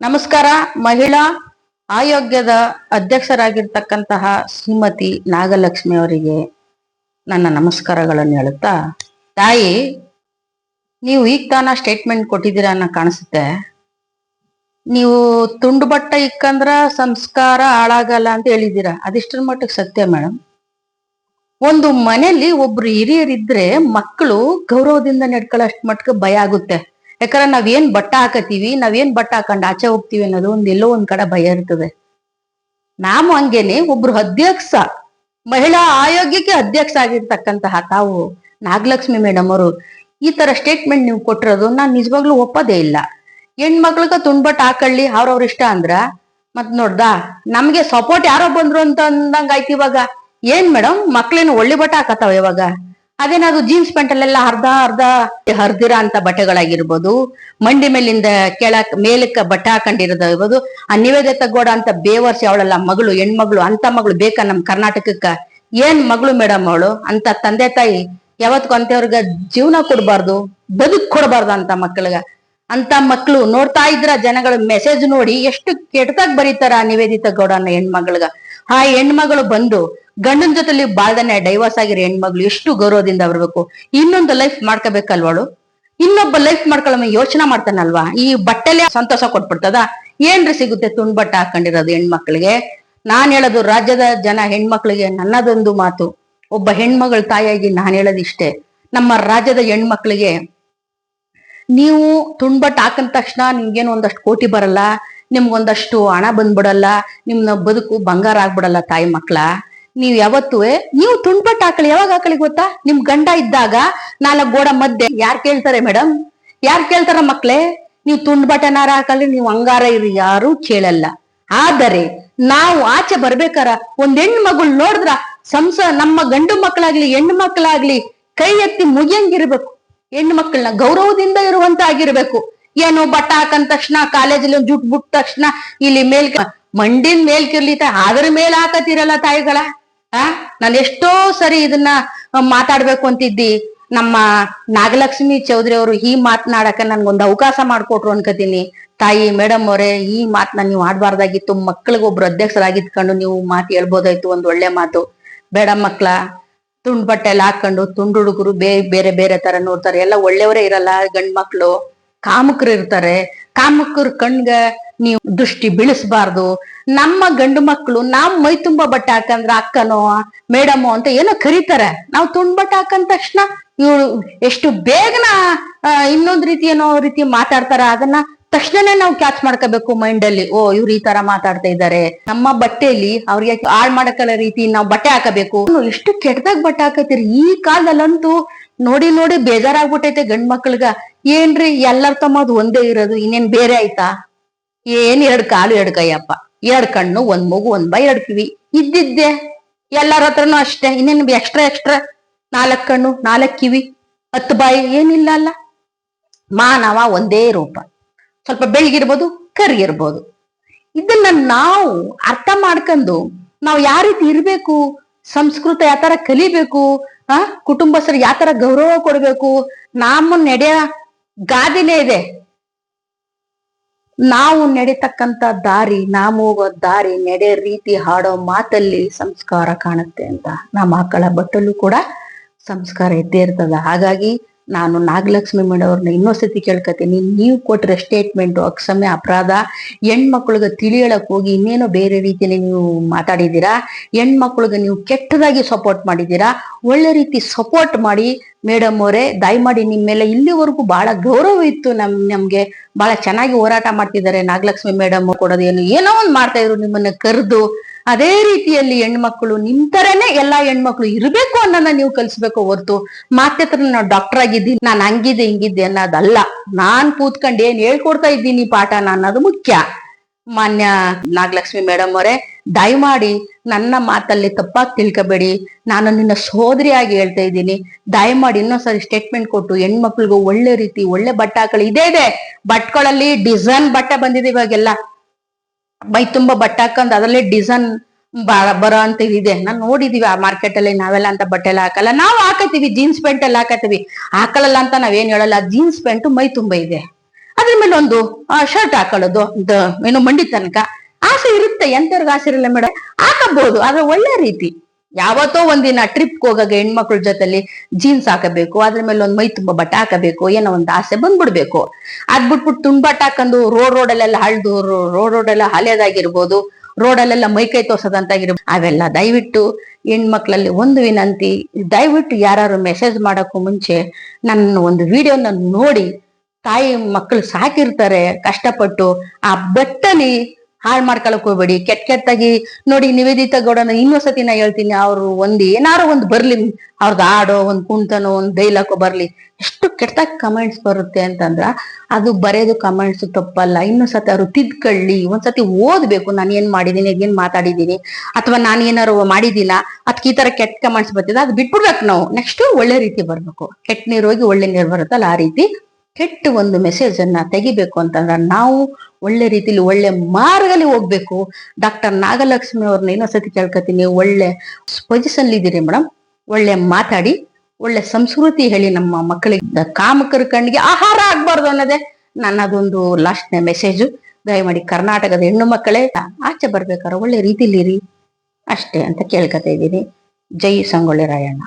ನಮಸ್ಕಾರ. ಮಹಿಳಾ ಆಯೋಗ್ಯದ ಅಧ್ಯಕ್ಷರಾಗಿರ್ತಕ್ಕಂತಹ ಶ್ರೀಮತಿ ನಾಗಲಕ್ಷ್ಮಿ ಅವರಿಗೆ ನನ್ನ ನಮಸ್ಕಾರಗಳನ್ನು ಹೇಳುತ್ತಾ, ತಾಯಿ, ನೀವು ಈಗ ತಾನ ಸ್ಟೇಟ್ಮೆಂಟ್ ಕೊಟ್ಟಿದ್ದೀರಾ ಅನ್ನೋ ಕಾಣಿಸುತ್ತೆ. ನೀವು ತುಂಡು ಬಟ್ಟ ಇಕ್ಕಂದ್ರ ಸಂಸ್ಕಾರ ಹಾಳಾಗಲ್ಲ ಅಂತ ಹೇಳಿದ್ದೀರಾ. ಅದಿಷ್ಟರ ಮಟ್ಟಿಗೆ ಸತ್ಯ ಮೇಡಮ್ ಒಂದು ಮನೆಯಲ್ಲಿ ಒಬ್ರು ಹಿರಿಯರಿದ್ರೆ ಮಕ್ಕಳು ಗೌರವದಿಂದ ನಡ್ಕೊಳ್ಳೋ ಅಷ್ಟು ಮಟ್ಟಿಗೆ ಭಯ ಆಗುತ್ತೆ. ಯಾಕಂದ್ರೆ ಏನ್ ಬಟ್ಟ ಹಾಕತೀವಿ ನಾವೇನ್ ಬಟ್ಟ ಹಾಕೊಂಡು ಆಚೆ ಹೋಗ್ತೀವಿ ಅನ್ನೋದು ಒಂದ್ ಎಲ್ಲೋ ಒಂದ್ ಕಡೆ ಭಯ ಇರ್ತದೆ. ನಾವು ಹಂಗೇನೆ ಒಬ್ರು ಅಧ್ಯಕ್ಷ, ಮಹಿಳಾ ಆಯೋಗಕ್ಕೆ ಅಧ್ಯಕ್ಷ ಆಗಿರ್ತಕ್ಕಂತಹ ತಾವು ನಾಗಲಕ್ಷ್ಮಿ ಮೇಡಮ್ ಅವರು, ಈ ತರ ಸ್ಟೇಟ್ಮೆಂಟ್ ನೀವು ಕೊಟ್ಟಿರೋದು ನಾನ್ ನಿಜವಾಗ್ಲೂ ಒಪ್ಪದೇ ಇಲ್ಲ. ಹೆಣ್ಮಕ್ಳಿಗ ತುಂಡ್ಬಟ್ ಹಾಕೊಳ್ಳಿ, ಅವ್ರವ್ರ ಇಷ್ಟ ಅಂದ್ರ ಮತ್ ನೋಡ್ದಾ, ನಮ್ಗೆ ಸಪೋರ್ಟ್ ಯಾರೋ ಬಂದ್ರು ಅಂತ ಅಂದಂಗ ಆಯ್ತು ಇವಾಗ. ಏನ್ ಮೇಡಮ್ ಮಕ್ಳೇನು ಒಳ್ಳೆ ಬಟ್ಟ ಹಾಕತಾವ ಇವಾಗ? ಅದೇನದು ಜೀನ್ಸ್ ಪ್ಯಾಂಟ್ ಅಲ್ಲೆಲ್ಲ ಅರ್ಧ ಅರ್ಧ ಹರಿದಿರೋ ಅಂತ ಬಟ್ಟೆಗಳಾಗಿರ್ಬೋದು, ಮಂಡಿ ಮೇಲಿಂದ ಕೆಳಕ್, ಮೇಲಕ್ಕೆ ಬಟ್ಟೆ ಹಾಕೊಂಡಿರೋದಿರ್ಬೋದು ಆ ನಿವೇದಿತ ಗೋಡ ಅಂತ ಬೇವರ್ಸಿ ಅವಳಲ್ಲ, ಮಗಳು, ಹೆಣ್ಮಗಳು, ಅಂತ ಮಗಳು ಬೇಕಾ ನಮ್ ಕರ್ನಾಟಕಕ್ಕ? ಏನ್ ಮಗಳು ಮೇಡಮ್ ಅವಳು? ಅಂತ ತಂದೆ ತಾಯಿ ಯಾವತ್ಗೂ ಅಂತವ್ರಿಗೆ ಜೀವನ ಕೊಡ್ಬಾರ್ದು, ಬದುಕ್ ಕೊಡ್ಬಾರ್ದು ಅಂತ ಮಕ್ಕಳಿಗ. ಅಂತ ಮಕ್ಳು ನೋಡ್ತಾ ಇದ್ರ ಜನಗಳ ಮೆಸೇಜ್ ನೋಡಿ ಎಷ್ಟು ಕೆಟ್ಟದಾಗ ಬರೀತಾರ ನಿವೇದಿತ ಗೌಡನ ಹೆಣ್ಮಗ್ಳಿಗ. ಆ ಹೆಣ್ಮಗಳು ಬಂದು ಗಂಡನ ಜೊತೆಲಿ ಬಾಳ್ದನೆ ಡೈವರ್ಸ್ ಆಗಿರೋ ಹೆಣ್ಮಗ್ಳು ಎಷ್ಟು ಗೌರವದಿಂದ ಬರ್ಬೇಕು? ಇನ್ನೊಂದು ಲೈಫ್ ಮಾಡ್ಕೋಬೇಕಲ್ವಳು ಇನ್ನೊಬ್ಬ ಲೈಫ್ ಮಾಡ್ಕೊಳ್ಳೋ ಯೋಚನೆ ಮಾಡ್ತಾನಲ್ವಾ? ಈ ಬಟ್ಟೆಲೆ ಸಂತೋಷ ಕೊಟ್ಬಿಡ್ತದ? ಏನ್ರಿ ಸಿಗುತ್ತೆ ತುಂಡ್ ಬಟ್ಟೆ ಹಾಕೊಂಡಿರೋದು ಹೆಣ್ಮಕ್ಳಿಗೆ? ನಾನ್ ಹೇಳೋದು ರಾಜ್ಯದ ಜನ ಹೆಣ್ಮಕ್ಳಿಗೆ ನನ್ನದೊಂದು ಮಾತು. ಒಬ್ಬ ಹೆಣ್ಮಗಳ ತಾಯಿಯಾಗಿ ನಾನ್ ಹೇಳೋದಿಷ್ಟೇ ನಮ್ಮ ರಾಜ್ಯದ ಹೆಣ್ಮಕ್ಳಿಗೆ ನೀವು ತುಂಡ್ಬಟ್ ಹಾಕಿದ ತಕ್ಷಣ ನಿಮ್ಗೇನು ಒಂದಷ್ಟು ಕೋಟಿ ಬರಲ್ಲ? ನಿಮ್ಗೊಂದಷ್ಟು ಹಣ ಬಂದ್ಬಿಡಲ್ಲ, ನಿಮ್ನ ಬದುಕು ಬಂಗಾರ ಆಗ್ಬಿಡಲ್ಲ ತಾಯಿ ಮಕ್ಳ. ನೀವ್ ಯಾವತ್ತೂ ನೀವು ತುಂಡ್ಬಟ್ ಹಾಕಳಿ ಯಾವಾಗ ಹಾಕಳಿ ಗೊತ್ತಾ? ನಿಮ್ ಗಂಡ ಇದ್ದಾಗ ನಾಲ್ಕು ಗೋಡ ಮಧ್ಯೆ ಯಾರ್ ಕೇಳ್ತಾರೆ ಮೇಡಮ್ ಯಾರ್ ಕೇಳ್ತಾರ ಮಕ್ಳೇ? ನೀವು ತುಂಡ್ಬಟ್ಟನಾರ ಹಾಕಲ್ರಿ ನೀವು ಹಂಗಾರ ಇರಿ, ಯಾರು ಕೇಳಲ್ಲ. ಆದರೆ ನಾವು ಆಚೆ ಬರ್ಬೇಕಾರ ಒಂದ್ ಹೆಣ್ಣು ಮಗಳು ನೋಡಿದ್ರ ಸಂಸ ನಮ್ಮ ಗಂಡು ಮಕ್ಕಳಾಗ್ಲಿ ಹೆಣ್ಣು ಮಕ್ಕಳಾಗ್ಲಿ ಕೈ ಎತ್ತಿ ಮುಗಿಯಂಗಿರ್ಬೇಕು. ಹೆಣ್ಣು ಮಕ್ಕಳನ್ನ ಗೌರವದಿಂದ ಇರುವಂತ ಆಗಿರ್ಬೇಕು. ಏನು ಬಟ್ಟ ಹಾಕಂದ ತಕ್ಷಣ, ಕಾಲೇಜಲ್ಲಿ ಒಂದು ಜುಟ್ ಬಿಟ್ಟ ತಕ್ಷಣ ಇಲ್ಲಿ ಮೇಲ್ ಮಂಡಿನ ಮೇಲ್ ಕಿರ್ಲಿತ. ಅದ್ರ ಮೇಲ್ ಹಾಕತಿರಲ್ಲ ತಾಯಿಗಳ? ಆ? ನಾನು ಎಷ್ಟೋ ಸರಿ ಇದನ್ನ ಮಾತಾಡ್ಬೇಕು ಅಂತಿದ್ದಿ. ನಮ್ಮ ನಾಗಲಕ್ಷ್ಮಿ ಚೌಧರಿ ಅವರು ಈ ಮಾತನಾಡಕ ನನ್ಗೊಂದು ಅವಕಾಶ ಮಾಡ್ಕೊಟ್ರು ಅನ್ಕೋತೀನಿ. ತಾಯಿ ಮೇಡಮ್ ಅವರೇ, ಈ ಮಾತನ್ನ ನೀವು ಆಡ್ಬಾರ್ದಾಗಿತ್ತು. ಮಕ್ಳಿಗೆ ಒಬ್ರು ಅಧ್ಯಕ್ಷರಾಗಿದ್ಕೊಂಡು ನೀವು ಮಾತು ಹೇಳ್ಬೋದಾಯ್ತು, ಒಂದ್ ಒಳ್ಳೆ ಮಾತು. ಬೇಡ ಮಕ್ಳ, ತುಂಡ್ ಬಟ್ಟೆ ಎಲ್ಲ ಹಾಕೊಂಡು ತುಂಡು ಹುಡುಗರು ಬೇ ಬೇರೆ ಬೇರೆ ತರ ನೋಡ್ತಾರೆ. ಎಲ್ಲ ಒಳ್ಳೆಯವರೇ ಇರಲ್ಲ ಗಂಡ್ ಮಕ್ಳು ಕಾಮಕರು ಇರ್ತಾರೆ. ಕಾಮಕರ ಕಣ್ಗ ನೀವು ದೃಷ್ಟಿ ಬೀಳಿಸಬಾರ್ದು. ನಮ್ಮ ಗಂಡು ಮಕ್ಕಳು ನಾವ್ ಮೈ ತುಂಬಾ ಬಟ್ಟೆ ಹಾಕಂದ್ರ ಅಕ್ಕನೋ, ಮೇಡಮೋ ಅಂತ ಏನೋ ಕರೀತಾರೆ. ನಾವು ತುಂಡ್ ಬಟ್ಟೆ ಹಾಕಂದ ತಕ್ಷಣ ಇವಳು ಎಷ್ಟು ಬೇಗನ ಇನ್ನೊಂದ್ ರೀತಿ ಏನೋ ರೀತಿ ಮಾತಾಡ್ತಾರ, ಅದನ್ನ ತಕ್ಷಣನೇ ನಾವು ಕ್ಯಾಚ್ ಮಾಡ್ಕೋಬೇಕು ಮೈಂಡ್ ಅಲ್ಲಿ, ಓ ಇವ್ರು ಈ ತರ ಮಾತಾಡ್ತಾ ಇದ್ದಾರೆ ನಮ್ಮ ಬಟ್ಟೆಯಲ್ಲಿ ಅವ್ರಿಗೆ ಹಾಳ್ ಮಾಡಕಲ್ಲ ರೀತಿ ನಾವು ಬಟ್ಟೆ ಹಾಕಬೇಕು. ಎಷ್ಟು ಕೆಟ್ಟದಾಗ ಬಟ್ಟೆ ಹಾಕತ್ತೀರಿ? ಈ ಕಾಲದಲ್ಲಂತೂ ನೋಡಿ ನೋಡಿ ಬೇಜಾರಾಗ್ಬಿಟ್ಟೈತೆ ಗಂಡ್ ಮಕ್ಳಿಗ. ಏನ್ರಿ ಎಲ್ಲರ ತಮ್ಮದು ಒಂದೇ ಇರೋದು, ಇನ್ನೇನ್ ಬೇರೆ ಆಯ್ತಾ? ಏನ್ ಎರಡ್ ಕಾಲು ಎರಡ್ ಕೈಯಪ್ಪ. ಎರಡ್ ಕಣ್ಣು, ಒಂದ್ ಮಗು, ಒಂದ್ ಬೈ ಎರಡ್ ಕಿವಿ. ಇದ್ದಿದ್ದೆ. ಎಲ್ಲರ ಹತ್ರನು ಅಷ್ಟೇ. ಇನ್ನೇನ್ ಎಕ್ಸ್ಟ್ರಾ ಎಕ್ಸ್ಟ್ರಾ ನಾಲ್ಕ್ ಕಣ್ಣು, ನಾಲ್ಕ್ ಕಿವಿ, ಹತ್ತು ಬಾಯಿ, ಏನಿಲ್ಲ ಅಲ್ಲ. ಮಾನವ ಒಂದೇ ರೂಪ. ಸ್ವಲ್ಪ ಬೆಳಗಿರ್ಬೋದು ಕರಿಗಿರ್ಬೋದು ಇದನ್ನ ನಾವು ಅರ್ಥ ಮಾಡ್ಕೊಂಡು ನಾವು ಯಾವ ರೀತಿ ಇರ್ಬೇಕು, ಸಂಸ್ಕೃತ ಯಾವ ತರ ಕಲಿಬೇಕು, ಆ, ಕುಟುಂಬಸ್ಥರು ಯಾವ ತರ ಗೌರವ ಕೊಡ್ಬೇಕು, ನಮ್ಮ ನಡೆಯ ಗಾದಿನೇ ಇದೆ. ನಾವು ನಡೀತಕ್ಕಂತ ದಾರಿ, ನಾವು ಹೋಗೋ ದಾರಿ ನಡೆ ರೀತಿ ಹಾಡೋ ಮಾತಲ್ಲಿ ಸಂಸ್ಕಾರ ಕಾಣುತ್ತೆ ಅಂತ ನಮ್ಮ ಮಕ್ಕಳ ಬಟ್ಟಲು ಕೂಡ ಸಂಸ್ಕಾರ ಇದ್ದೇ ಇರ್ತದ. ಹಾಗಾಗಿ ನಾನು ನಾಗಲಕ್ಷ್ಮಿ ಮೇಡಮ್ ಅವ್ರನ್ನ ಇನ್ನೊಂದ್ಸತಿ ಕೇಳ್ಕೊತೀನಿ ನೀವು ಕೊಟ್ಟರೆ ಸ್ಟೇಟ್ಮೆಂಟು ಅಕ್ಷಮ್ಯ ಅಪರಾಧ. ಹೆಣ್ಮಕ್ಳಿಗೆ ತಿಳಿಯಳಕ್ ಹೋಗಿ ಇನ್ನೇನೋ ಬೇರೆ ರೀತಿಯಲ್ಲಿ ನೀವು ಮಾತಾಡಿದ್ದೀರಾ? ಹೆಣ್ಮಕ್ಳಿಗೆ ನೀವು ಕೆಟ್ಟದಾಗಿ ಸಪೋರ್ಟ್ ಮಾಡಿದ್ದೀರಾ? ಒಳ್ಳೆ ರೀತಿ ಸಪೋರ್ಟ್ ಮಾಡಿ ಮೇಡಮ್ ಅವರೇ, ದಯಮಾಡಿ ನಿಮ್ಮ ಮೇಲೆ ಇಲ್ಲಿವರೆಗೂ ಬಹಳ ಗೌರವ ಇತ್ತು ನಮ್, ನಮ್ಗೆ. ಬಹಳ ಚೆನ್ನಾಗಿ ಹೋರಾಟ ಮಾಡ್ತಿದ್ದಾರೆ ನಾಗಲಕ್ಷ್ಮಿ ಮೇಡಮ್ ಕೊಡೋದೇನು ಏನೋ ಒಂದ್ ಮಾಡ್ತಾ ಇದ್ರು ನಿಮ್ಮನ್ನ ಕರೆದು. ಅದೇ ರೀತಿಯಲ್ಲಿ ಹೆಣ್ಮಕ್ಳು ನಿಮ್ ತರನೇ ಎಲ್ಲಾ ಹೆಣ್ಮಕ್ಳು ಇರಬೇಕು ಅನ್ನೋದನ್ನ ನೀವು ಕಲಿಸ್ಬೇಕು ಹೊರ್ತು ಮಾತ್ರ ನಾನು ಡಾಕ್ಟರ್ ಆಗಿದ್ದೀನಿ, ನಾನು ಹಂಗಿದ್ದೆ ಹಿಂಗಿದ್ದೆ ಅನ್ನೋದಲ್ಲ. ನಾನ್ ಕೂತ್ಕೊಂಡು ಏನ್ ಹೇಳ್ಕೊಡ್ತಾ ಇದ್ದೀನಿ ಪಾಠನ ಅನ್ನೋದು ಮುಖ್ಯ. ಮಾನ್ಯ ನಾಗಲಕ್ಷ್ಮಿ ಮೇಡಮ್ ಅವರೇ, ದಯಮಾಡಿ ನನ್ನ ಮಾತಲ್ಲಿ ತಪ್ಪಾಗಿ ತಿಳ್ಕೊಬೇಡಿ. ನಾನು ನಿನ್ನ ಸೋದರಿಯಾಗಿ ಹೇಳ್ತಾ ಇದ್ದೀನಿ. ದಯಮಾಡಿ ಇನ್ನೊಂದ್ಸರಿ ಸ್ಟೇಟ್ಮೆಂಟ್ ಕೊಟ್ಟು ಹೆಣ್ಮಕ್ಳಿಗೂ ಒಳ್ಳೆ ರೀತಿ, ಒಳ್ಳೆ ಬಟ್ಟೆ ಹಾಕಳಿ ಇದೇ ಇದೆ. ಬಟ್ಗಳಲ್ಲಿ ಡಿಸೈನ್ ಬಟ್ಟೆ ಬಂದಿದೆ ಇವಾಗೆಲ್ಲ. ಮೈ ತುಂಬಾ ಬಟ್ಟೆ ಹಾಕೊಂಡ್ ಅದರಲ್ಲೇ ಡಿಸೈನ್ ಬರೋ ಅಂತ ಇದೆ. ನಾನ್ ನೋಡಿದೀವಿ ಆ ಮಾರ್ಕೆಟ್ ಅಲ್ಲಿ ನಾವೆಲ್ಲ ಅಂತ ಬಟ್ಟೆ ಎಲ್ಲ ಹಾಕಲ್ಲ. ನಾವು ಹಾಕತೀವಿ ಜೀನ್ಸ್ ಪ್ಯಾಂಟ್ ಎಲ್ಲ ಹಾಕತ್ತೀವಿ. ಹಾಕಲ್ಲ ಅಂತ ನಾವೇನ್ ಹೇಳಲ್ಲ. ಜೀನ್ಸ್ ಪ್ಯಾಂಟ್ ಮೈ ತುಂಬಾ ಇದೆ. ಅದ್ರ ಮೇಲೆ ಒಂದು ಶರ್ಟ್ ಹಾಕೊಳ್ಳೋದು. ಏನು ಮಂಡಿ ತನಕ. ಆಸೆ ಇರುತ್ತೆ. ಎಂತವ್ರಿಗೆ ಆಸೆ ಇರಲ್ಲ ಮೇಡಮ್ ಹಾಕಬಹುದು ಆದ್ರೆ ಒಳ್ಳೆ ರೀತಿ. ಯಾವತ್ತೋ ಒಂದಿನ ಟ್ರಿಪ್ ಹೋಗಾಗ ಹೆಣ್ಮಕ್ಳ ಜೊತೆಲಿ ಜೀನ್ಸ್ ಹಾಕಬೇಕು, ಅದ್ರ ಮೇಲೆ ಒಂದ್ ಮೈ ತುಂಬಾ ಬಟ್ಟೆ ಹಾಕಬೇಕು, ಏನೋ ಒಂದ್ ಆಸೆ ಬಂದ್ಬಿಡ್ಬೇಕು. ಅದ್ ಬಿಟ್ಬಿಟ್ಟು ತುಂಡ್ಬಟ್ಟ ಹಾಕೊಂಡು ರೋಡ್ ರೋಡಲ್ಲೆಲ್ಲ ಹಳ್ದು ರೋಡ್ ರೋಡೆಲ್ಲ ಹಳೆಯದಾಗಿರ್ಬೋದು ರೋಡಲ್ಲೆಲ್ಲ ಮೈ ಕೈ ತೋರ್ಸೋದಂತಾಗಿರ್ಬೋದು ಅವೆಲ್ಲ ದಯವಿಟ್ಟು ಹೆಣ್ಮಕ್ಳಲ್ಲಿ ಒಂದು ವಿನಂತಿ, ದಯವಿಟ್ಟು ಯಾರು ಮೆಸೇಜ್ ಮಾಡೋಕ್ಕೂ ಮುಂಚೆ ನನ್ನ ಒಂದು ವಿಡಿಯೋನ ನೋಡಿ ತಾಯಿ ಮಕ್ಕಳು ಸಾಕಿರ್ತಾರೆ, ಕಷ್ಟಪಟ್ಟು ಆ ಬಟ್ಟಲಿ ಹಾಳು ಮಾಡ್ಕೊಳಕ್ ಹೋಗ್ಬೇಡಿ. ಕೆಟ್ಟ ಕೆಟ್ಟಾಗಿ ನೋಡಿ ನಿವೇದಿತ ಗೌಡನ ಇನ್ನೊಂದ್ಸತಿ ನಾ ಹೇಳ್ತೀನಿ, ಅವ್ರು ಒಂದ್ ಏನಾರು ಒಂದ್ ಬರ್ಲಿ ಅವ್ರದ್ದು ಆಡೋ ಒಂದ್ ಕುಂತನೋ, ಒಂದ್ ಡೈಲಾಗೋ ಬರ್ಲಿ. ಎಷ್ಟು ಕೆಟ್ಟದಾಗ ಕಮೆಂಟ್ಸ್ ಬರುತ್ತೆ ಅಂತಂದ್ರ, ಅದು ಬರೆಯೋದು ಕಮೆಂಟ್ಸ್ ತಪ್ಪಲ್ಲ. ಇನ್ನೊಂದ್ಸತಿ ಅವ್ರು ತಿದ್ಕೊಳ್ಳಿ. ಒಂದ್ಸತಿ ಓದ್ಬೇಕು. ನಾನು ಏನ್ ಮಾಡಿದೀನಿ, ಏನ್ ಮಾತಾಡಿದೀನಿ, ಅಥವಾ ನಾನು ಏನಾರು ಮಾಡಿದಿಲ್ಲ ಅದಕ್ಕೆ ಈ ತರ ಕೆಟ್ಟ ಕಮೆಂಟ್ಸ್ ಬರ್ತಿದೆ, ಅದು ಬಿಟ್ಬಿಡ್ಬೇಕು ನಾವು. ನೆಕ್ಸ್ಟ್ ಒಳ್ಳೆ ರೀತಿ ಬರ್ಬೇಕು. ಕೆಟ್ಟ ನೀರು ಹೋಗಿ ಒಳ್ಳೆ ನೀರು ಬರುತ್ತಲ್ಲ ಆ ರೀತಿ. ಕೆಟ್ಟ ಒಂದು ಮೆಸೇಜ್ ಅನ್ನ ತೆಗಿಬೇಕು ಅಂತಂದ್ರೆ ನಾವು ಒಳ್ಳೆ ರೀತಿಲಿ ಒಳ್ಳೆ ಮಾರ್ಗಲ್ಲಿ ಹೋಗ್ಬೇಕು. ಡಾಕ್ಟರ್ ನಾಗಲಕ್ಷ್ಮಿ ಅವ್ರನ್ನ ಇನ್ನೊಂದ್ಸತಿ ಕೇಳ್ಕೊತೀನಿ ಒಳ್ಳೆ ಪೊಸಿಷನ್ ಇದ್ದೀರಿ ಮೇಡಮ್ ಒಳ್ಳೆ ಮಾತಾಡಿ, ಒಳ್ಳೆ ಸಂಸ್ಕೃತಿ ಹೇಳಿ ನಮ್ಮ ಮಕ್ಕಳಿಗೆ ಕಾಮಕರ ಕಣ್ಣಿಗೆ ಆಹಾರ ಆಗ್ಬಾರ್ದು ಅನ್ನೋದೇ ನನ್ನದೊಂದು ಲಾಸ್ಟ್ನೇ ಮೆಸೇಜು ದಯಮಾಡಿ ಕರ್ನಾಟಕದ ಹೆಣ್ಣು ಮಕ್ಕಳೇ, ಆಚೆ ಬರ್ಬೇಕಾದ್ರೆ ಒಳ್ಳೆ ರೀತಿಲಿರಿ ಅಷ್ಟೇ ಅಂತ ಕೇಳ್ಕೊತಾ ಇದ್ದೀನಿ. ಜೈ ಸಂಗೊಳ್ಳಿ ರಾಯಣ್ಣ.